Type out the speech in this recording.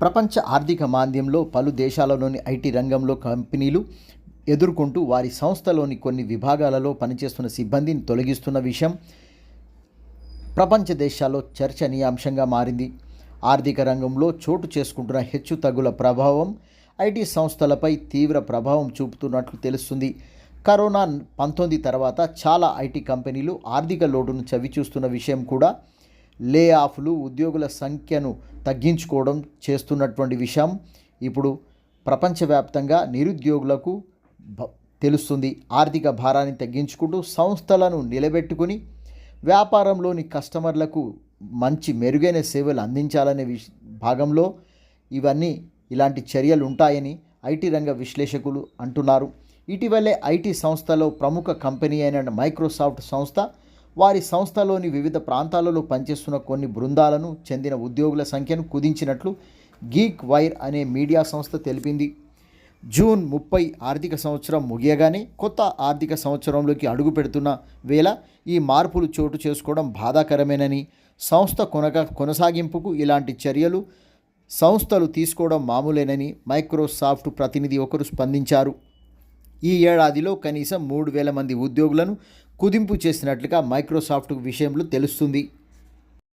ప్రపంచ ఆర్థిక మాంద్యంలో పలు దేశాలలోని ఐటీ రంగంలో కంపెనీలు ఎదుర్కొంటూ వారి సంస్థలోని కొన్ని విభాగాలలో పనిచేస్తున్న సిబ్బందిని తొలగిస్తున్న విషయం ప్రపంచ దేశాల్లో చర్చనీయాంశంగా మారింది. ఆర్థిక రంగంలో చోటు చేసుకుంటున్న హెచ్చు తగ్గుల ప్రభావం ఐటీ సంస్థలపై తీవ్ర ప్రభావం చూపుతున్నట్లు తెలుస్తుంది. కరోనా పంతొమ్మిది తర్వాత చాలా ఐటీ కంపెనీలు ఆర్థిక లోటును చవిచూస్తున్న విషయం కూడా లే ఆఫ్లు ఉద్యోగుల సంఖ్యను తగ్గించుకోవడం చేస్తున్నటువంటి విషయం ఇప్పుడు ప్రపంచవ్యాప్తంగా నిరుద్యోగులకు తెలుస్తుంది. ఆర్థిక భారాన్ని తగ్గించుకుంటూ సంస్థలను నిలబెట్టుకుని వ్యాపారంలోని కస్టమర్లకు మంచి మెరుగైన సేవలు అందించాలనే విష భాగంలో ఇవన్నీ ఇలాంటి చర్యలు ఉంటాయని ఐటీ రంగ విశ్లేషకులు అంటున్నారు. ఇటీవలే ఐటీ సంస్థలో ప్రముఖ కంపెనీ అయిన మైక్రోసాఫ్ట్ సంస్థ వారి సంస్థలోని వివిధ ప్రాంతాలలో పనిచేస్తున్న కొన్ని బృందాలను చెందిన ఉద్యోగుల సంఖ్యను కుదించినట్లు గీక్ వైర్ అనే మీడియా సంస్థ తెలిపింది. జూన్ ముప్పై ఆర్థిక సంవత్సరం ముగియగానే కొత్త ఆర్థిక సంవత్సరంలోకి అడుగు పెడుతున్న వేళ ఈ మార్పులు చోటు చేసుకోవడం బాధాకరమేనని సంస్థ కొనగ కొనసాగింపుకు ఇలాంటి చర్యలు సంస్థలు తీసుకోవడం మామూలేనని మైక్రోసాఫ్ట్ ప్రతినిధి ఒకరు స్పందించారు. ఈ ఏడాదిలో కనీసం మూడు వేల మంది ఉద్యోగులను కుదింపు చేసినట్లుగా మైక్రోసాఫ్ట్ విషయంలో తెలుస్తుంది.